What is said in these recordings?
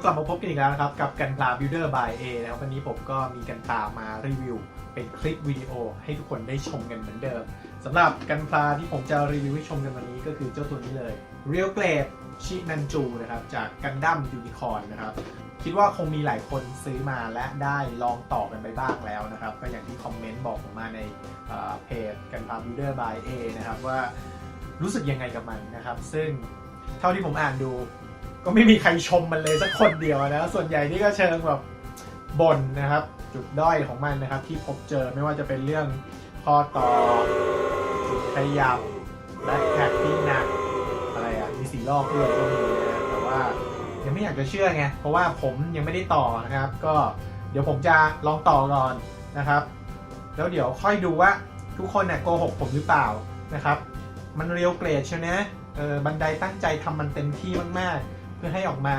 ก็กลับมาพบกันอีกแล้วนะครับกับกันพลา Builder by A นะครับวันนี้ผมก็มีกันพลามารีวิว เป็นคลิปวิดีโอให้ทุกคนได้ชมกันเหมือนเดิมสำหรับกันพลาที่ผมจะรีวิวให้ชมกันวันนี้ก็คือเจ้าตัวนี้เลย Real Grade ชินันจูนะครับจากกันดั้มยูนิคอร์นนะครับคิดว่าคงมีหลายคนซื้อมาและได้ลองต่อกันไปบ้างแล้วนะครับ ก็อย่างที่คอมเมนต์บอกผมมาในเอ่อเพจกันพา Builder by A นะครับว่ารู้สึกยังไงกับมันนะครับ ซึ่งเท่าที่ผมอ่านดู ก็ไม่มีใครชมมันเลยสักคนเดียวนะส่วนใหญ่นี่ก็เชิงแบบบ่นนะครับ จุดด้อยของมันนะครับ ที่พบเจอไม่ว่าจะเป็นเรื่องข้อต่อจุดขยับแบ็คแพ็คที่หนักอะไรอะมีสีลอกด้วยก็มีนะแต่ว่ายังไม่อยากจะเชื่อไงเพราะว่าผมยังไม่ได้ต่อนะครับ ก็เดี๋ยวผมจะลองต่อก่อนนะครับ แล้วเดี๋ยวค่อยดูว่าทุกคนเนี่ยโกหกผมหรือเปล่านะครับ มันเรียวเกรดใช่ไหมเออบันไดตั้งใจทำมันเต็มที่มากๆ พื่อให้ออกมา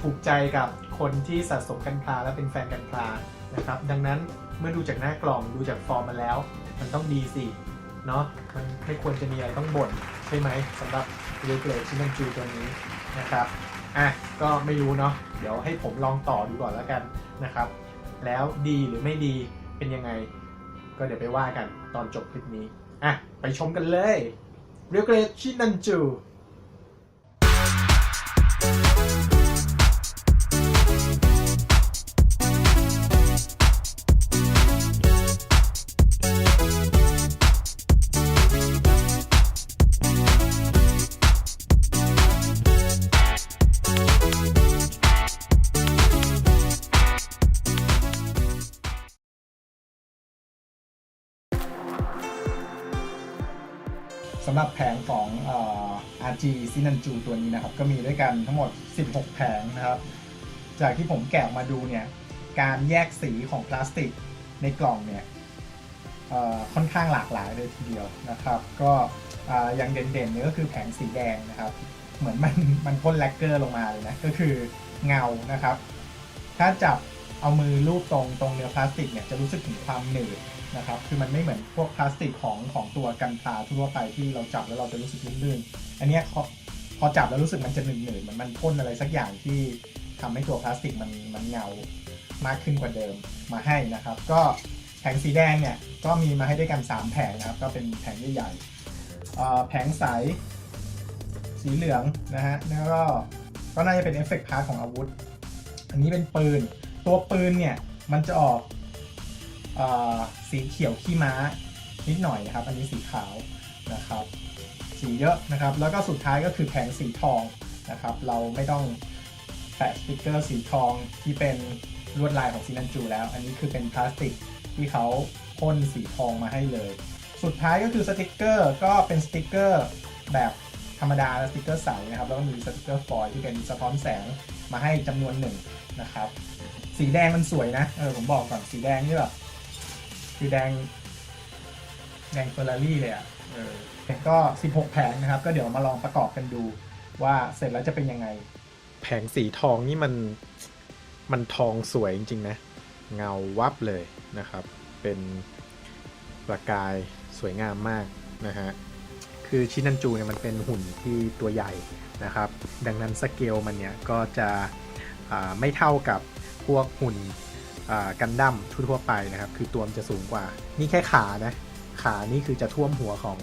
ถูกใจกับคนที่สะสมกันพลาและเป็นแฟนกันพลานะครับ ดังนั้นเมื่อดูจากหน้ากล่องดูจากฟอร์มมาแล้ว มันต้องดีสิเนาะมันไม่ควรจะมีอะไรต้องบ่นใช่ไหมสำหรับเรียวเกรดชินันจูตัวนี้นะครับอะก็ไม่รู้เนาะเดี๋ยวให้ผมลองต่อดูก่อนแล้วกันนะครับ แล้วดีหรือไม่ดีเป็นยังไง ก็เดี๋ยวไปว่ากันตอนจบคลิปนี้อะไปชมกันเลยเรียกเกรชินันจู G ซินันจูตัวนี้นะครับ ก็มีด้วยกันทั้งหมด 16 แผงนะครับ จากที่ผมแกะมาดูเนี่ย การแยกสีของพลาสติกในกล่องเนี่ยค่อนข้างหลากหลายเลยทีเดียวนะครับ ก็อ่าอย่างเด่นๆเนี่ยก็คือแผงสีแดงนะครับ เหมือนมันมันพ่นแลกเกอร์ลงมาเลยนะ ก็คือเงานะครับ ถ้าจับเอามือลูบตรงตรงเนื้อพลาสติกเนี่ยจะรู้สึกถึงความหนืด นะครับ คือมันไม่เหมือนพวกพลาสติกของของตัวกันพลาทั่วไปที่เราจับแล้วเราจะรู้สึกลื่นๆ อันเนี้ยพอพอจับแล้วรู้สึกมันจะหนืดๆเหมือนมันพ่นอะไรสักอย่างที่ทำให้ตัวพลาสติกมันมันเงามากขึ้นกว่าเดิมมาให้นะครับ ก็แผงสีแดงเนี่ยก็มีมาให้ด้วยกัน 3 แผงนะครับ ก็เป็นแผงใหญ่ๆเอ่แผงใสสีเหลืองนะฮะแล้วก็ก็น่าจะเป็นเอฟเฟกต์พาร์ทของอาวุธ อันนี้เป็นปืน ตัวปืนเนี่ยมันจะออก สีเขียวขี้ม้านิดหน่อยนะครับ อันนี้สีขาวนะครับ สีเยอะนะครับ แล้วก็สุดท้ายก็คือแผงสีทองนะครับ เราไม่ต้องแปะสติกเกอร์สีทองที่เป็นลวดลายของซีนันจูแล้ว อันนี้คือเป็นพลาสติกที่เขาพ่นสีทองมาให้เลย สุดท้ายก็คือสติกเกอร์ก็เป็นสติกเกอร์แบบธรรมดาสติกเกอร์ใสนะครับ แล้วก็มีสติกเกอร์ฟอยล์ที่เป็นสะท้อนแสงมาให้จำนวนหนึ่งนะครับ สีแดงมันสวยนะ เออผมบอกก่อนสีแดงนี่แบบ คือแดง แดงเฟอร์รารี่เลยอะ่ะเออแต่ก็ 16 แผงนะครับ ก็เดี๋ยวมาลองประกอบกันดูว่าเสร็จแล้วจะเป็นยังไง แผงสีทองนี่มันมันทองสวยจริง ๆ นะ เงาวับเลยนะครับ เป็นประกายสวยงามมากนะฮะคือชินันจูเนี่ยมันเป็นหุ่นที่ตัวใหญ่นะครับ ดังนั้นสเกลมันเนี่ยก็จะอ่าไม่เท่ากับพวกหุ่นอ่า กันดั้มทั่วไปนะครับ คือตัวมันจะสูงกว่า นี่แค่ขานะ ขานี่คือจะท่วมหัวของ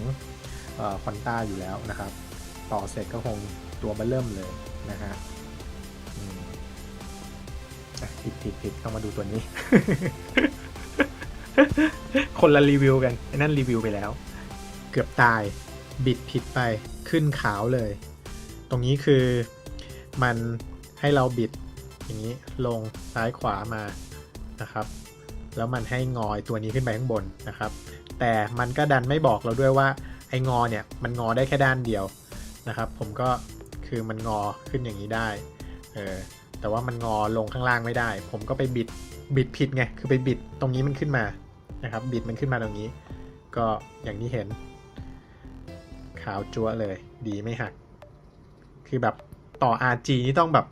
คอนต้าอยู่แล้วนะครับ ต่อเสร็จก็คงตัวเบอเริ่มเลยนะฮะอืมอะผิดผิดผิดต้องมาดูตัวนี้ คนละรีวิวกันไอ้นั่นรีวิวไปแล้ว เกือบตายบิดผิดไปขึ้นขาวเลย ตรงนี้คือมันให้เราบิดอย่างนี้ลงซ้ายขวามา นะครับ แล้วมันให้งอยตัวนี้ขึ้นไปข้างบนนะครับ แต่มันก็ดันไม่บอกเราด้วยว่าไอ้งอเนี่ยมันงอได้แค่ด้านเดียวนะครับ ผมก็คือมันงอขึ้นอย่างนี้ได้เออแต่ว่ามันงอลงข้างล่างไม่ได้ ผมก็ไปบิดบิดผิดไงคือไปบิดตรงนี้มันขึ้นมานะครับบิดมันขึ้นมาตรงนี้ ก็อย่างที่เห็น ขาวจั๊วเลย ดีไม่หัก คือแบบต่อ RG นี่ต้องแบบ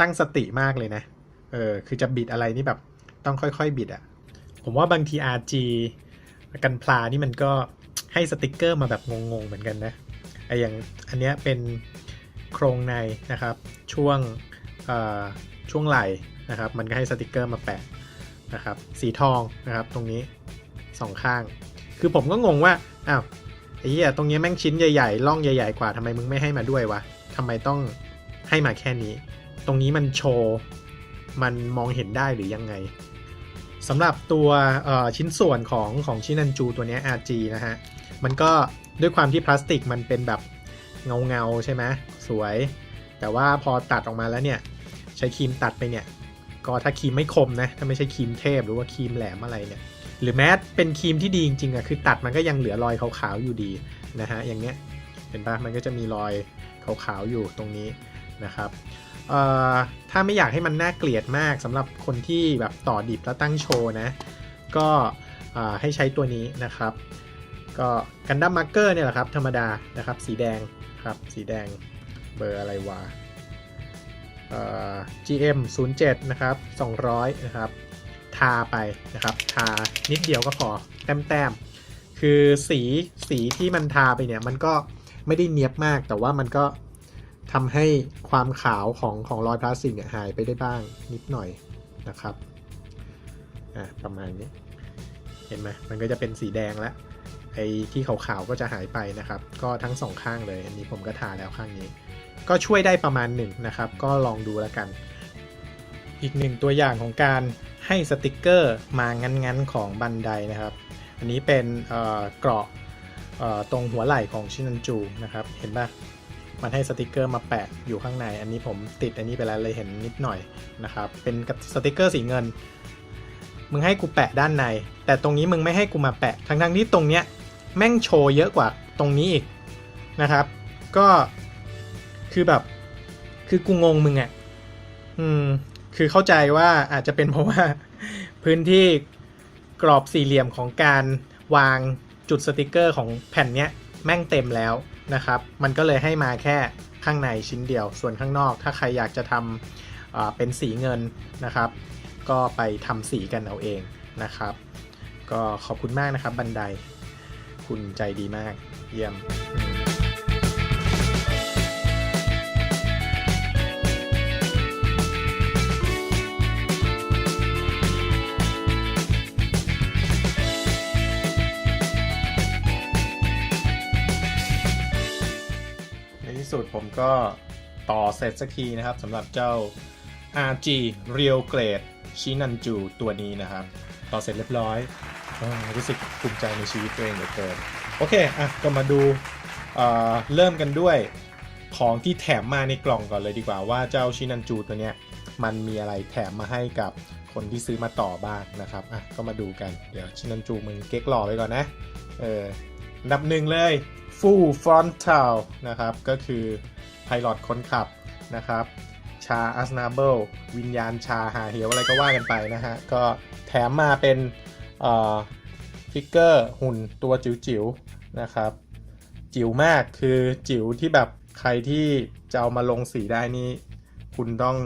ตั้งสติมากเลยนะเออคือจะบิดอะไรนี่แบบ ต้องค่อยๆบิดอะ่ะ ผมว่าบางที RG กันพลานี่มันก็ให้สติกเกอร์มาแบบงงๆเหมือนกันนะไออย่างอันเนี้ยเป็นโครงในนะครับ ช่วงช่วงไหล่นะครับ มันก็ให้สติกเกอร์มาแปะนะครับ สีทองนะครับ ตรงนี้สองข้าง คือผมก็งงว่าอ้าวไอ้เหี้ยตรงนี้แม่งชิ้นใหญ่ๆล่องใหญ่ๆกว่าทำไมมึงไม่ให้มาด้วยวะทำไมต้องให้มาแค่นี้ ตรงนี้มันโชว์ มันมองเห็นได้หรือยังไง สำหรับตัวชิ้นส่วนของของชินันจูตัวนี้ RG นะฮะ มันก็ด้วยความที่พลาสติกมันเป็นแบบเงาเงาใช่ไหมสวย แต่ว่าพอตัดออกมาแล้วเนี่ย ใช้ครีมตัดไปเนี่ย ก็ถ้าครีมไม่คมนะ ถ้าไม่ใช่ครีมเทพหรือว่าครีมแหลมอะไรเนี่ย หรือแม้เป็นครีมที่ดีจริงๆอะคือตัดมันก็ยังเหลือรอยขาวๆอยู่ดีนะฮะ อย่างเงี้ย เห็นปะมันก็จะมีรอยขาวๆอยู่ตรงนี้นะครับ ถ้าไม่อยากให้มันน่าเกลียดมากสำหรับคนที่แบบต่อดิบแล้วตั้งโชว์นะ ก็ให้ใช้ตัวนี้นะครับ ก็กันดั้มมาร์เกอร์เนี่ยแหละครับ ธรรมดานะครับ สีแดงครับ สีแดงเบอร์อะไรวะเอ่อ GM 07นะครับ200นะครับ ทาไปนะครับ ทานิดเดียวก็พอแต้มๆคือสีสีที่มันทาไปเนี่ย มันก็ไม่ได้เนียบมากแต่ว่ามันก็ ทำให้ความขาวของของรอยพลาสติกเนี่ยหายไปได้บ้างนิดหน่อยนะครับอะประมาณนี้ เห็นไหมมันก็จะเป็นสีแดงแล้วไอ้ที่ขาวๆก็จะหายไปนะครับ ก็ทั้งสองข้างเลย อันนี้ผมก็ทาแล้วข้างนี้ ก็ช่วยได้ประมาณหนึ่งนะครับ ก็ลองดูแล้วกัน อีกหนึ่งตัวอย่างของการให้สติกเกอร์มางั้นๆของบันไดนะครับ อันนี้เป็นเอ่อกราะเอ่อตรงหัวไหล่ของชินันจูนะครับ เห็นปะ มันให้สติกเกอร์มาแปะอยู่ข้างใน อันนี้ผมติดอันนี้ไปแล้วเลยเห็นนิดหน่อยนะครับ เป็นสติกเกอร์สีเงิน มึงให้กูแปะด้านใน แต่ตรงนี้มึงไม่ให้กูมาแปะ ทั้งๆที่ตรงเนี้ยแม่งโชว์เยอะกว่าตรงนี้อีกนะครับ ก็คือแบบ คือกูงงมึงอะ่ะ อืม คือเข้าใจว่าอาจจะเป็นเพราะว่า พื้นที่กรอบสี่เหลี่ยมของการวางจุดสติกเกอร์ของแผ่นเนี้ย แม่งเต็มแล้ว นะครับ มันก็เลยให้มาแค่ข้างในชิ้นเดียว ส่วนข้างนอก ถ้าใครอยากจะทำเป็นสีเงินนะครับ ก็ไปทำสีกันเอาเองนะครับ ก็ขอบคุณมากนะครับบันได คุณใจดีมาก เยี่ยม ผมก็ต่อเสร็จสักทีนะครับสำหรับเจ้า RG Real Grade ชินันจูตัวนี้นะครับ ต่อเสร็จเรียบร้อยอรู้สึกภูมิใจในชีวิตตัวเองเหลือเกิน โอเค อะ ก็มาดูเเริ่มกันด้วยของที่แถมมาในกล่องก่อนเลยดีกว่าว่าเจ้าชินันจูตัวเนี้ยมันมีอะไรแถมมาให้กับคนที่ซื้อมาต่อบ้างนะครับ อะ ก็มาดูกัน เดี๋ยวชินันจูมึงเก๊กหล่อไปก่อนนะ เออ ดับหนึ่งเลย Full Frontal นะครับ ก็คือ Pilot คนขับนะครับ ชาอัสนาเบิลวิญญาณชาหาเหวอะไรก็ว่ากันไปนะฮะ ก็แถมมาเป็นเอ่อฟิกเกอร์หุ่นตัวจิ๋วๆนะครับ จิ๋วมากคือจิ๋วที่แบบใครที่จะเอามาลงสีได้นี่คุณต้อง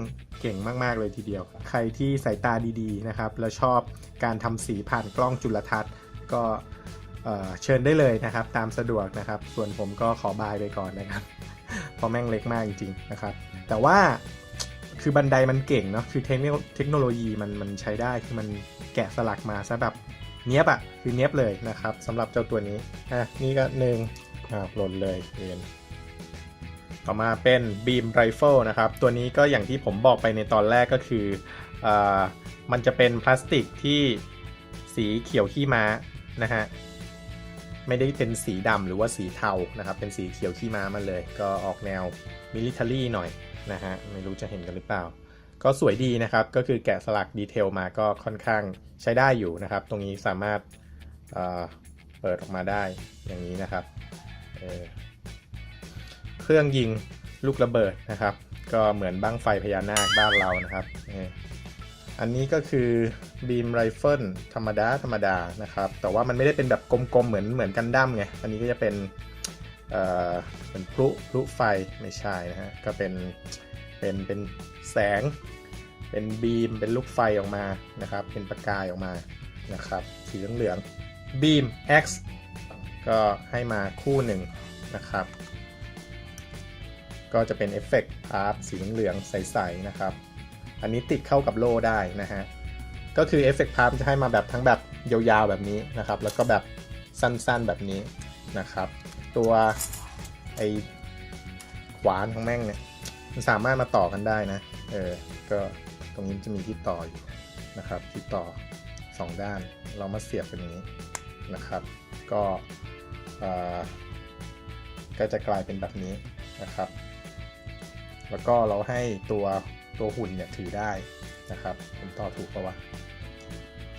เก่งมาก ๆ เลยทีเดียว ใครที่สายตาดี ๆ นะครับ แล้วชอบการทำสีผ่านกล้องจุลทรรศน์ ก็ เชิญได้เลยนะครับ ตามสะดวกนะครับ ส่วนผมก็ขอบายไปก่อนนะครับ เพราะแม่งเล็กมากจริงๆนะครับ แต่ว่าคือบันไดมันเก่งเนาะคือเทคโนเทคโนโลยีมันมันใช้ได้คือมันแกะสลักมาซะแบบเนี้ยบอะคือเนี้ยบเลยนะครับสำหรับเจ้าตัวนี้อะนี่ก็หนึ่งอ่าหล่นเลยเรียนต่อมาเป็น Beam Rifle นะครับ ตัวนี้ก็อย่างที่ผมบอกไปในตอนแรกก็คืออามันจะเป็นพลาสติกที่สีเขียวขี้ม้านะฮะ ไม่ได้เป็นสีดำหรือว่าสีเทานะครับ เป็นสีเขียวขี้ม้ามาเลย ก็ออกแนวมิลิเ a อรี่หน่อยนะฮะ ไม่รู้จะเห็นกันหรือเปล่า ก็สวยดีนะครับ ก็คือแกะสลักดีเทลมาก็ค่อนข้างใช้ได้อยู่นะครับ ตรงนี้สามารถเเปิดออกมาได้อย่างนี้นะครับเเครื่องยิงลูกระเบิดนะครับ ก็เหมือนบ้างไฟพญานาคบ้านเรานะครับ อันนี้ก็คือบีมไรเฟิลธรรมดาธรรมดานะครับ แต่ว่ามันไม่ได้เป็นแบบกลมๆ เหมือนเหมือนกันดั้มไง อันนี้ก็จะเป็นเอ่อเป็นพลุพลุไฟไม่ใช่นะฮะ ก็เป็นเป็นเป็นแสง เป็นบีม เป็นลูกไฟออกมานะครับ เป็นประกายออกมานะครับ สีเหลืองๆบีม X ก็ให้มาคู่หนึ่งนะครับ ก็จะเป็นเอฟเฟกต์อาร์ตสีเหลืองๆใสๆนะครับ อันนี้ติดเข้ากับโล่ได้นะฮะ ก็คือเอฟเฟกต์พาร์จะให้มาแบบทั้งแบบยาวๆแบบนี้นะครับ แล้วก็แบบสั้นๆแบบนี้นะครับ ตัวไอขวานของแม่งเนี่ยมันสามารถมาต่อกันได้นะ เออ ก็ตรงนี้จะมีที่ต่ออยู่นะครับ ที่ต่อสองด้าน เรามาเสียบกันนี้นะครับ ก็อ่อก็จะกลายเป็นแบบนี้นะครับ แล้วก็เราให้ตัว ตัวหุ่นเนี่ยถือได้นะครับผมต่อถูกปะวะ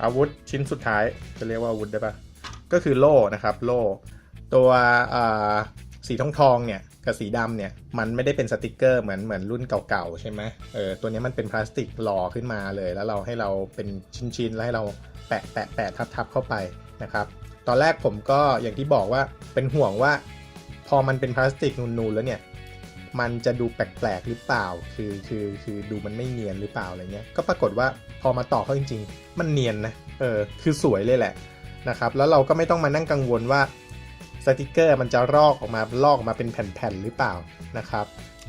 อาวุธชิ้นสุดท้ายจะเรียกว่าอาวุธได้ปะก็คือโล่นะครับโล่ตัวสีทองทองเนี่ยกับสีดำเนี่ยมันไม่ได้เป็นสติกเกอร์เหมือนเหมือนรุ่นเก่าๆใช่ไหมเออตัวนี้มันเป็นพลาสติกหล่อขึ้นมาเลย แล้วเราให้เราเป็นชิ้นๆแล้วให้เราแปะแปะแปะทับทับเข้าไปนะครับ ตอนแรกผมก็อย่างที่บอกว่าเป็นห่วงว่า พอมันเป็นพลาสติกนูนๆแล้วเนี่ย มันจะดูแปลกๆหรือเปล่า คือคือคือดูมันไม่เนียนหรือเปล่าอะไรเงี้ย ก็ปรากฏว่าพอมาต่อเข้าจริง ๆ มันเนียนนะ เออ คือสวยเลยแหละนะครับ แล้วเราก็ไม่ต้องมานั่งกังวลว่าสติกเกอร์มันจะลอกออกมาลอกออกมาเป็นแผ่นๆหรือเปล่านะครับ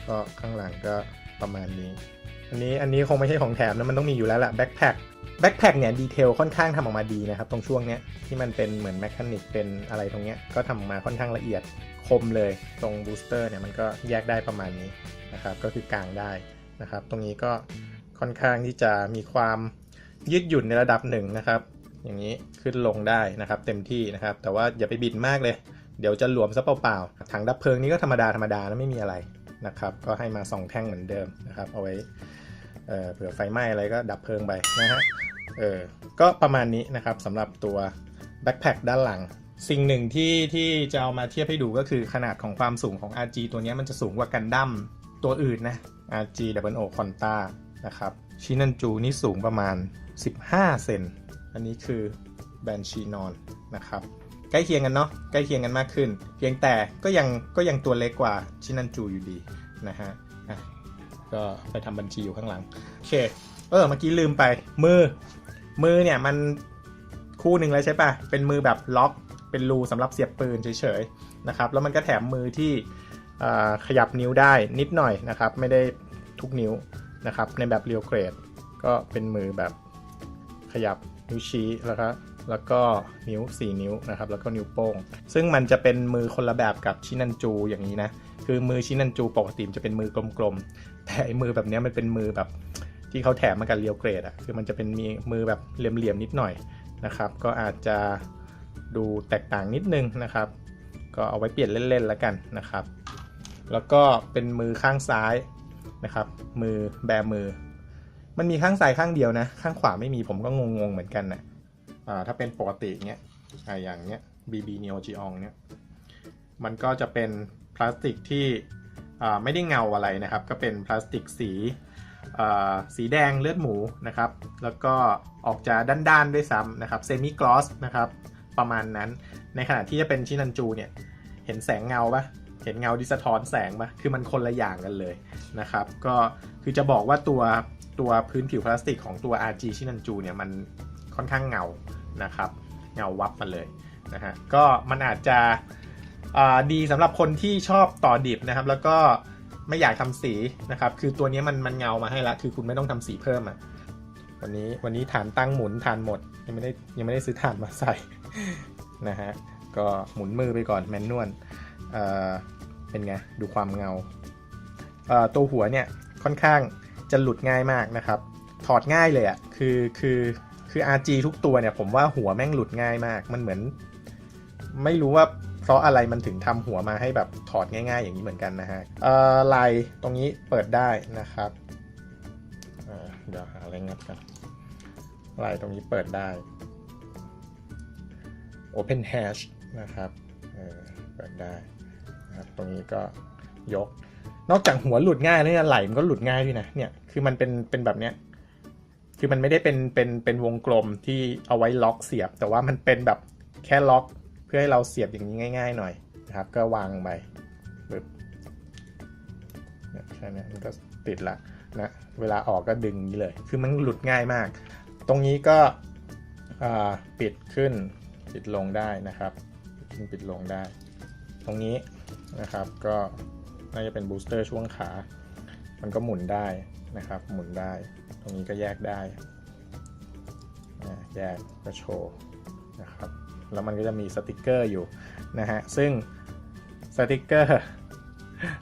ก็ข้างหลังก็ประมาณนี้ อันนี้อันนี้คงไม่ใช่ของแถมนะ มันต้องมีอยู่แล้วแหละแบ็คแพค แบ็คแพคเนี่ยดีเทลค่อนข้างทำออกมาดีนะครับ ตรงช่วงเนี้ยที่มันเป็นเหมือนแมคานิกเป็นอะไรตรงเนี้ยก็ทำมาค่อนข้างละเอียดคมเลย ตรงบูสเตอร์เนี่ยมันก็แยกได้ประมาณนี้นะครับก็คือกลางได้นะครับ ตรงนี้ก็ค่อนข้างที่จะมีความยืดหยุ่นในระดับหนึ่งนะครับ อย่างนี้ขึ้นลงได้นะครับ เต็มที่นะครับ แต่ว่าอย่าไปบิดมากเลย เดี๋ยวจะหลวมซะเปล่าๆถังดับเพลิงนี้ก็ธรรมดาธรรมดานะไม่มีอะไรนะครับ ก็ให้มาสองแท่งเหมือนเดิมนะครับ เอาไว้ เออเผื่อไฟไหม้อะไรก็ดับเพลิงไปนะฮะเออก็ประมาณนี้นะครับสำหรับตัวแบ็คแพคด้านหลัง สิ่งหนึ่งที่ที่จะเอามาเทียบให้ดูก็คือขนาดของความสูงของ RG ตัวนี้มันจะสูงกว่ากันดั้มตัวอื่นนะ RG Double O Conta นะครับชินันจูนี่สูงประมาณ 15 เซนอันนี้คือแบนชีนอนนะครับใกล้เคียงกันเนาะใกล้เคียงกันมากขึ้น เพียงแต่ก็ยังก็ยังตัวเล็กกว่าชินันจูอยู่ดีนะฮะ ก็ไปทำบัญชีอยู่ข้างหลัง โอเค เออ เมื่อกี้ลืมไป มือ มือเนี่ยมันคู่หนึ่งแล้วใช่ปะเป็นมือแบบล็อก เป็นรูสำหรับเสียบปืนเฉยๆนะครับ แล้วมันก็แถมมือที่ขยับนิ้วได้นิดหน่อยนะครับ ไม่ได้ทุกนิ้วนะครับ ในแบบเรียวเกรด ก็เป็นมือแบบขยับนิ้วชี้แล้วก็แล้วก็นิ้ว 4 นิ้วนะครับ แล้วก็นิ้วโป้ง ซึ่งมันจะเป็นมือคนละแบบกับชินันจูอย่างนี้นะ คือมือชินันจูปกติจะเป็นมือกลม แต่ไอ้มือแบบนี้มันเป็นมือแบบที่เขาแถมมากับเรียวเกรดอะคือมันจะเป็นมีมือแบบเหลี่ยมๆนิดหน่อยนะครับ ก็อาจจะดูแตกต่างนิดนึงนะครับ ก็เอาไว้เปลี่ยนเล่นๆแล้วกันนะครับ แล้วก็เป็นมือข้างซ้ายนะครับ มือแบมือ มันมีข้างซ้ายข้างเดียวนะ ข้างขวาไม่มีผมก็งงๆเหมือนกันนะอ่าถ้าเป็นปกติเนี้ยอ่าอย่างเนี้ย BB Neo Geon เนี้ยมันก็จะเป็นพลาสติกที่ ไม่ได้เงาอะไรนะครับ ก็เป็นพลาสติกสีสีแดงเลือดหมูนะครับ แล้วก็ออกจะด้านๆด้วยซ้ำนะครับเซมิกลอสนะครับประมาณนั้น ในขณะที่จะเป็นชินันจูเนี่ยเห็นแสงเงาปะเห็นเงาที่สะท้อนแสงปะคือมันคนละอย่างกันเลยนะครับ ก็คือจะบอกว่าตัวตัวพื้นผิวพลาสติกของตัว RG ชินันจูเนี่ยมันค่อนข้างเงานะครับ เงาวับมาเลยนะฮะก็มันอาจจะ ดีสำหรับคนที่ชอบต่อดิบนะครับ แล้วก็ไม่อยากทำสีนะครับ คือตัวนี้มันมันเงามาให้ละ คือคุณไม่ต้องทำสีเพิ่มอะ วันนี้วันนี้ฐานตั้งหมุนฐานหมด ยังไม่ได้ยังไม่ได้ซื้อฐานมาใส่นะฮะ ก็หมุนมือไปก่อนแมนนวลเอ่อเป็นไง ดูความเงาเอ่อตัวหัวเนี่ยค่อนข้างจะหลุดง่ายมากนะครับ ถอดง่ายเลยอะ่ะ คือคือคือ RG ทุกตัวเนี่ยผมว่าหัวแม่งหลุดง่ายมาก มันเหมือน ไม่รู้ว่า เพราะอะไรมันถึงทำหัวมาให้แบบถอดง่าย ๆ อย่างนี้เหมือนกันนะฮะลายตรงนี้เปิดได้นะครับเดี๋ยวหาอะไรงัดกันลายตรงนี้เปิดได้ Open Hash นะครับเเปิดได้นะครับตรงนี้ก็ยก นอกจากหัวหลุดง่ายแล้วเนี่ยไหลมันก็หลุดง่ายด้วยนะเนี่ยคือมันเป็นเป็นแบบเนี้ยคือมันไม่ได้เป็นเป็นเป็นวงกลมที่เอาไว้ล็อกเสียบ แต่ว่ามันเป็นแบบแค่ล็อก เพื่อให้เราเสียบอย่างนี้ง่าย ๆ หน่อยนะครับ ก็วางไปปึ๊บเนี่ยแค่เนี้ยมันก็ติดละนะเวลาออกก็ดึงนี้เลย คือมันหลุดง่ายมาก ตรงนี้ก็ปิดขึ้นปิดลงได้นะครับปิดขึ้นปิดลงได้ ตรงนี้นะครับก็น่าจะเป็นบูสเตอร์ช่วงขา มันก็หมุนได้นะครับ หมุนได้ ตรงนี้ก็แยกได้ แยกก็โชว์นะครับ แล้วมันก็จะมีสติกเกอร์อยู่นะฮะซึ่งสติกเกอร์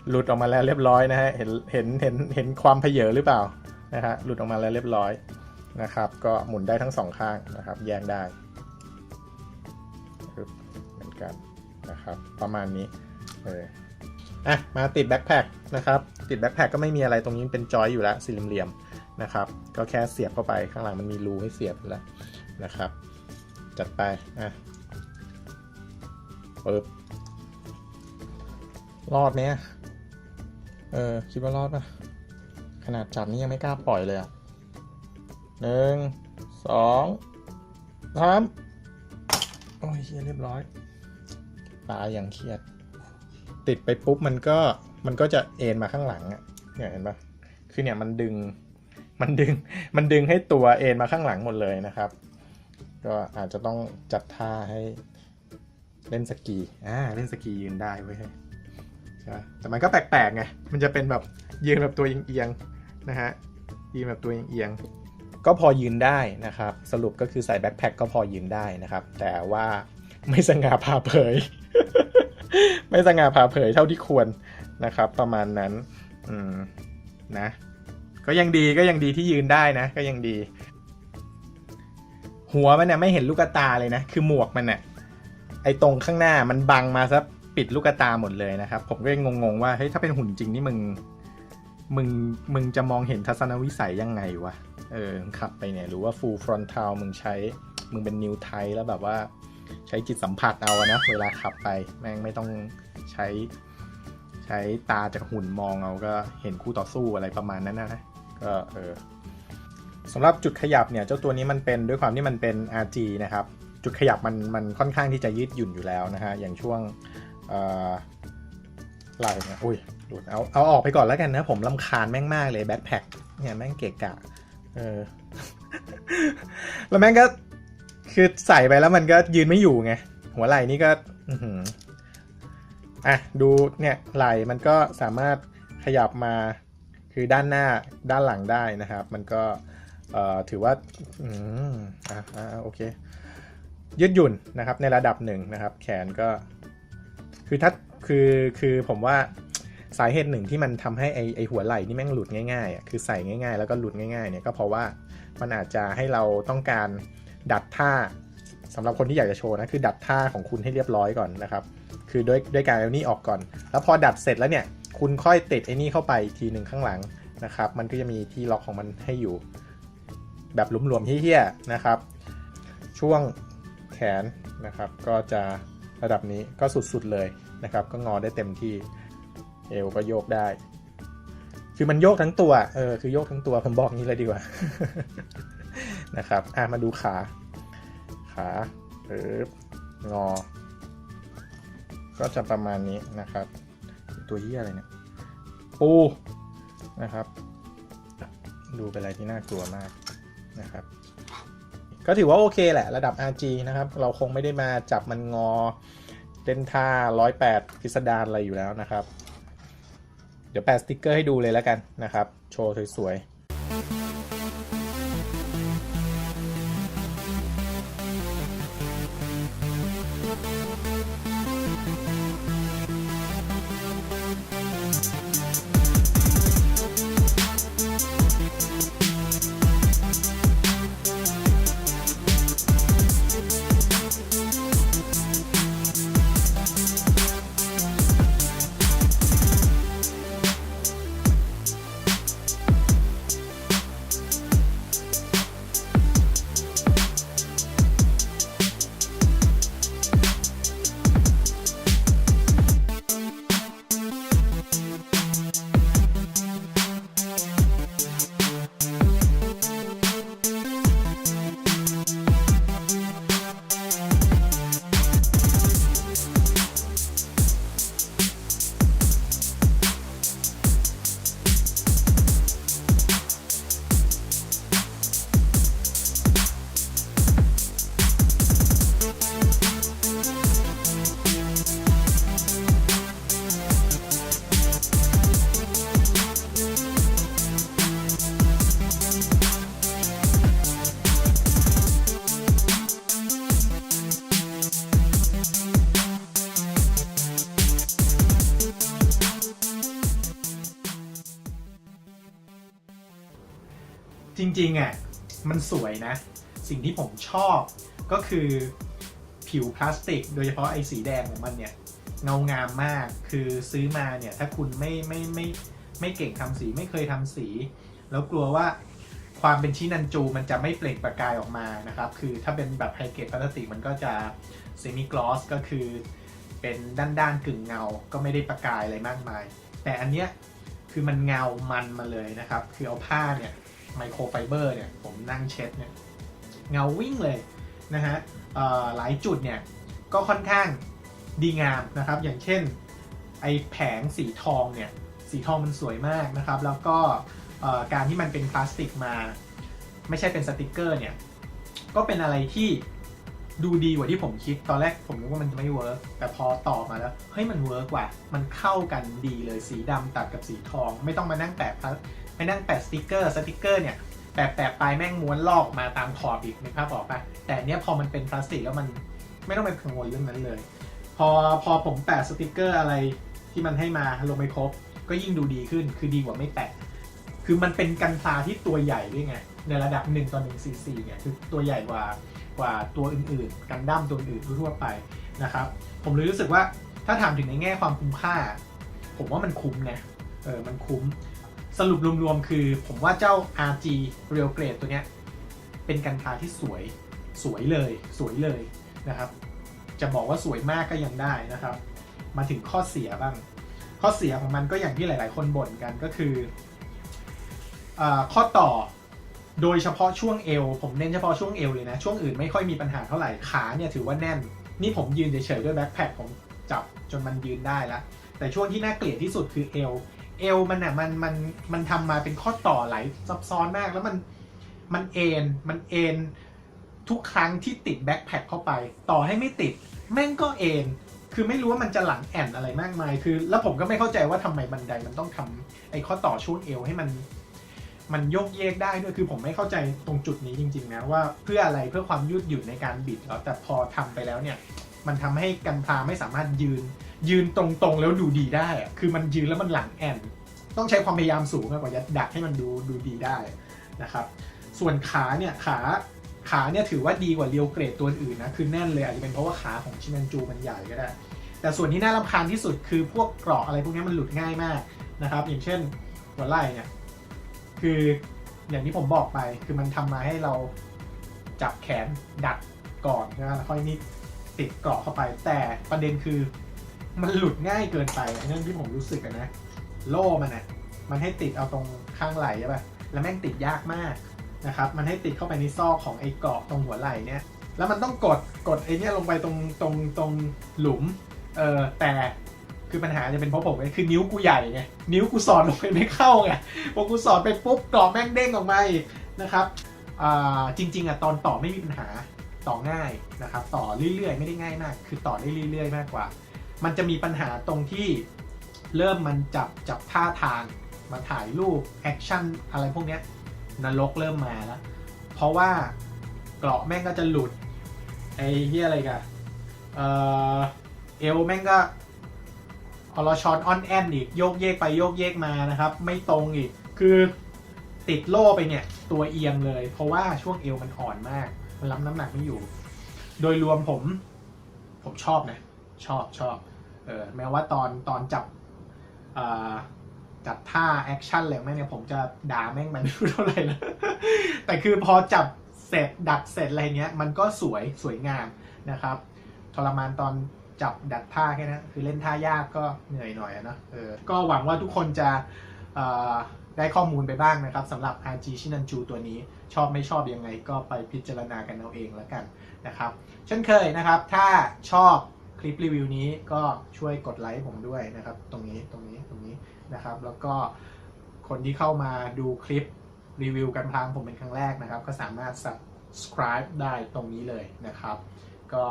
หลุดออกมาแล้วเรียบร้อยนะฮะเห็นเห็นเห็นเห็นความเพเยอหรือเปล่านะฮะหลุดออกมาแล้วเรียบร้อยนะครับ ก็หมุนได้ทั้งสองข้างนะครับแยกได้เหมือนกันนะครับประมาณนี้เอออะมาติดแบ็คแพคนะครับติดแบ็คแพคก็ไม่มีอะไรตรงนี้เป็นจอยอยู่แล้วสี่เหลี่ยมๆนะครับก็แค่เสียบเข้าไปข้างหลังมันมีรูให้เสียบอยู่แล้วนะครับจัดไปอะ ปึ๊บรอดไหมอะเออ คิดว่ารอดปะขนาดจับนี่ยังไม่กล้าปล่อยเลยอะหนึ่งสองสามโอ้ยเฮียเรียบร้อย ตายังเครียด ติดไปปุ๊บมันก็มันก็จะเอ็นมาข้างหลังอะเนี่ยเห็นปะคือเนี่ยมันดึงมันดึงมันดึงให้ตัวเอ็นมาข้างหลังหมดเลยนะครับ ก็อาจจะต้องจัดท่าให้ เล่นสกีอ่าเล่นสกียืนได้เว้ยใช่แต่มันก็แปลกๆไงมันจะเป็นแบบยืนแบบตัวเอียงๆนะฮะยืนแบบตัวเอียงๆก็พอยืนได้นะครับ สรุปก็คือใส่แบ็คแพคก็พอยืนได้นะครับ แต่ว่าไม่สง่าผ่าเผย ไม่สง่าผ่าเผยเท่าที่ควรนะครับ ประมาณนั้นอืมนะก็ยังดีก็ยังดีที่ยืนได้นะ ก็ยังดี หัวมันเนี่ยไม่เห็นลูกตาเลยนะ คือหมวกมันเนี่ย ไอ้ตรงข้างหน้ามันบังมาซะปิดลูกตาหมดเลยนะครับ ผมก็ยังงงๆว่าเฮ้ยถ้าเป็นหุ่นจริงนี่มึงมึงมึงจะมองเห็นทัศนวิสัยยังไงวะเออขับไปเนี่ยหรือว่า full frontal มึงใช้มึงเป็นนิวไทแล้วแบบว่าใช้จิตสัมผัสเอานะเวลาขับไปแม่งไม่ต้องใช้ ใช้ตาจากหุ่นมองเอาก็เห็นคู่ต่อสู้อะไรประมาณนั้นนะก็เออสำหรับจุดขยับเนี่ยเจ้าตัวนี้มันเป็นด้วยความที่มันเป็น RG นะครับ จุดขยับมันมันค่อนข้างที่จะยืดหยุ่นอยู่แล้วนะฮะอย่างช่วงไหล่เนี่ยอุ้ยหลุดเอาเอาออกไปก่อนแล้วกันนะผมลำคาญแม่งมากเลยแบ็คแพ็คเนี่ยแม่งเกะกะเออแล้วแม่งก็คือใส่ไปแล้วมันก็ยืนไม่อยู่ไงหัวไหล่นี่ก็อะดูเนี่ยไหล่มันก็สามารถขยับมาคือด้านหน้าด้านหลังได้นะครับ มันก็เอ่อถือว่าอืมอะอะโอเค ยืดหยุ่นนะครับในระดับหนึ่งนะครับ แขนก็คือถ้าคือคือผมว่าสาเหตุหนึ่งที่มันทำให้ไอไอหัวไหล่นี่แม่งหลุดง่ายๆอะคือใส่ง่ายๆ แล้วก็หลุดง่ายๆเนี่ยก็เพราะว่ามันอาจจะให้เราต้องการดัดท่าสำหรับคนที่อยากจะโชว์นะคือดัดท่าของคุณให้เรียบร้อยก่อนนะครับ คือด้วยด้วยการเอานี่ออกก่อน แล้วพอดัดเสร็จแล้วเนี่ย คุณค่อยติดไอ้นี่เข้าไปทีหนึ่งข้างหลังนะครับ มันก็จะมีที่ล็อกของมันให้อยู่ แบบหลวมๆเฮี้ยๆนะครับ ช่วง แขนนะครับ ก็จะระดับนี้ก็สุดๆเลยนะครับ ก็งอได้เต็มที่เอวก็โยกได้ คือมันโยกทั้งตัวเออคือโยกทั้งตัวผมบอกงี้เลยดีกว่านะครับอะมาดูขาขาเอองอ ก็จะประมาณนี้นะครับ ตัวเหี้ยอะไรเนี่ยปูนะครับ ดูเป็นอะไรที่น่ากลัวมากนะครับ ก็ถือว่าโอเคแหละระดับ RG นะครับ เราคงไม่ได้มาจับมันงอเล่นท่า 108 พิสดารอะไรอยู่แล้วนะครับ เดี๋ยวแปะสติกเกอร์ให้ดูเลยแล้วกันนะครับ โชว์สวยๆ ริงๆอะมันสวยนะ สิ่งที่ผมชอบก็คือผิวพลาสติก โดยเฉพาะไอ้สีแดงของมันเนี่ยเงางามมากคือซื้อมาเนี่ยถ้าคุณไม่ไม่ไม่ไม่เก่งทำสีไม่เคยทำสี แล้วกลัวว่าความเป็นชินันจูมันจะไม่เปล่งประกายออกมานะครับ คือถ้าเป็นแบบไฮเกรดพลาสติกมันก็จะเซมิกลอสก็คือเป็นด้านๆกึ่งเงา ก็ไม่ได้ประกายอะไรมากมาย แต่อันเนี้ยคือมันเงามันมาเลยนะครับ คือเอาผ้าเนี่ย ไมโครไฟเบอร์เนี่ยผมนั่งเช็ดเนี่ยเงาวิ่งเลยนะฮะหลายจุดเนี่ยก็ค่อนข้างดีงามนะครับ อย่างเช่นไอแผงสีทองเนี่ยสีทองมันสวยมากนะครับ แล้วก็การที่มันเป็นพลาสติกมา ไม่ใช่เป็นสติกเกอร์เนี่ยก็เป็นอะไรที่ดูดีกว่าที่ผมคิด ตอนแรกผมนึกว่ามันจะไม่เวิร์กแต่พอต่อมาแล้ว เฮ้ยมันเวิร์กว่ะ มันเข้ากันดีเลย สีดำตัดกับสีทอง ไม่ต้องมานั่งแปะ ไม่นั่งแปะสติกเกอร์สติกเกอร์เนี่ยแปะแปะปแม่งม้วนลอกมาตามขอบอีกนึกภาพออกปะแต่อันเนี้ยพอมันเป็นพลาสติกแล้วมันไม่ต้องไปกังวลเรื่องนั้นเลย พอพอผมแปะสติกเกอร์อะไรที่มันให้มาลงไปครบ ก็ยิ่งดูดีขึ้นคือดีกว่าไม่แปะคือมันเป็นกันพลาที่ตัวใหญ่ด้วยไง ในระดับ1ต่อ1 4 4เนี่ยคือตัวใหญ่กว่ากว่าตัวอื่นๆ กันดั้มตัวอื่นทั่วไปนะครับ ผมเลยรู้สึกว่าถ้าถามถึงในแง่ความคุ้มค่า ผมว่ามันคุ้มนะเออมันคุ้ม สรุปรวมๆ คือผมว่าเจ้า RG Real Grade ตัวเนี้ย เป็นกันพลาที่สวยสวยเลยสวยเลยนะครับ จะบอกว่าสวยมากก็ยังได้นะครับ มาถึงข้อเสียบ้าง ข้อเสียของมันก็อย่างที่หลาย ๆ คนบ่นกันก็คืออข้อต่อโดยเฉพาะช่วงเอว ผมเน้นเฉพาะช่วงเอวเลยนะ ช่วงอื่นไม่ค่อยมีปัญหาเท่าไหร่ขาเนี่ยถือว่าแน่น นี่ผมยืนเฉยๆด้วยแบ็คแพคผมจับจนมันยืนได้ล้วแต่ช่วงที่น่าเกลียดที่สุดคือเอว เอวมันอะมันมันมันทำมาเป็นข้อต่อหลายซับซ้อนมากแล้วมันมันเอ็นมันเอ็นทุกครั้งที่ติดแบ็คแพคเข้าไป ต่อให้ไม่ติด แม่งก็เอ็นคือไม่รู้ว่ามันจะหลังแอนอะไรมากมาย คือ แล้วผมก็ไม่เข้าใจว่าทำไมบันไดมันต้องทำไอ้ข้อต่อช่วงเอวให้มัน มันโยกเยกได้ด้วยคือผมไม่เข้าใจตรงจุดนี้จริง ๆ นะว่าเพื่ออะไรเพื่อความยืดหยุ่นในการบิดแล้วแต่พอทำไปแล้วเนี่ย มันทำให้กันพลาไม่สามารถยืน ยืนตรงๆแล้วดูดีได้อะคือมันยืนแล้วมันหลังแอนต้องใช้ความพยายามสูงมากกว่าจะดักให้มันดูดูดีได้นะครับ ส่วนขาเนี่ยขาขาเนี่ยถือว่าดีกว่าเรียวเกรดตัวอื่นนะคือแน่นเลยอาจจะเป็นเพราะว่าขาของชินันจูมันใหญ่ก็ได้ แต่ส่วนที่น่ารำคาญที่สุดคือพวกเกราะอะไรพวกนี้มันหลุดง่ายมากนะครับ อย่างเช่นหัวไหล่เนี่ยคืออย่างที่ผมบอกไปคือมันทำมาให้เราจับแขนดัดก่อนนะแล้วค่อยนี่ ติดเกาะเข้าไป แต่ประเด็นคือมันหลุดง่ายเกินไปอันนั้นที่ผมรู้สึกนะ โล่มันอะมันให้ติดเอาตรงข้างไหล่ใช่ป่ะแล้วแม่งติดยากมากนะครับมันให้ติดเข้าไปในซอกของไอ้เกาะตรงหัวไหล่เนี่ยแล้วมันต้องกดกดไอ้นี่ลงไปตรงตรงตรงหลุมเออแต่คือปัญหาจะเป็นเพราะผมไงคือนิ้วกูใหญ่ไงนิ้วกูสอดลงไปไม่เข้าไงพอกูสอดไปปุ๊บกรอบแม่งเด้งออกมาอีกนะครับอ่าจริงๆอะตอนต่อไม่มีปัญหา ต่อง่ายนะครับ ต่อเรื่อยๆ ไม่ได้ง่ายมาก คือต่อได้เรื่อยๆ มากกว่า มันจะมีปัญหาตรงที่เริ่มมันจับจับท่าทางมาถ่ายรูปแอคชั่นอะไรพวกเนี้ยนรกเริ่มมาแล้ว เพราะว่าเกราะแม่งก็จะหลุดไอ้เฮียอะไรกันเออเอวแม่งก็อลชอนออนแอนอีกโยกเยกไปโยกเยกมานะครับ ไม่ตรงอีกคือติดโล่ไปเนี่ย ตัวเอียงเลย เพราะว่าช่วงเอวมันอ่อนมาก มันรับน้ำหนักไม่อยู่ โดยรวมผม ผมชอบนะ ชอบชอบเออแม้ว่าตอนตอนจับจับท่าแอคชั่นอะไรแม่งเนี่ยผมจะด่าแม่งมันไม่รู้เท่าไหร่นะแต่คือพอจับเสร็จดัดเสร็จอะไรเงี้ย มันก็สวยสวยงามนะครับทรมานตอนจับดัดท่าแค่นั้นคือเล่นท่ายากก็เหนื่อยหน่อยนะเออก็หวังว่าทุกคนจะได้ข้อมูลไปบ้างนะครับสำหรับ RG ชินันจูตัวนี้ ชอบไม่ชอบยังไงก็ไปพิจารณากันเอาเองแล้วกันนะครับ เช่นเคยนะครับ ถ้าชอบคลิปรีวิวนี้ก็ช่วยกดไลค์ผมด้วยนะครับ ตรงนี้ตรงนี้ตรงนี้นะครับ แล้วก็คนที่เข้ามาดูคลิปรีวิวกันพลางผมเป็นครั้งแรกนะครับ ก็สามารถ subscribe ได้ตรงนี้เลยนะครับ ก็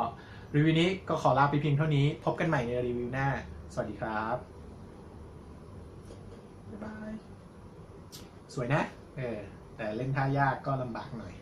รีวิวนี้ก็ขอลาไปเพียงเท่านี้ พบกันใหม่ในรีวิวหน้า สวัสดีครับ บ๊ายบาย สวยนะ เออ แต่เล่นท่ายากก็ลำบากหน่อย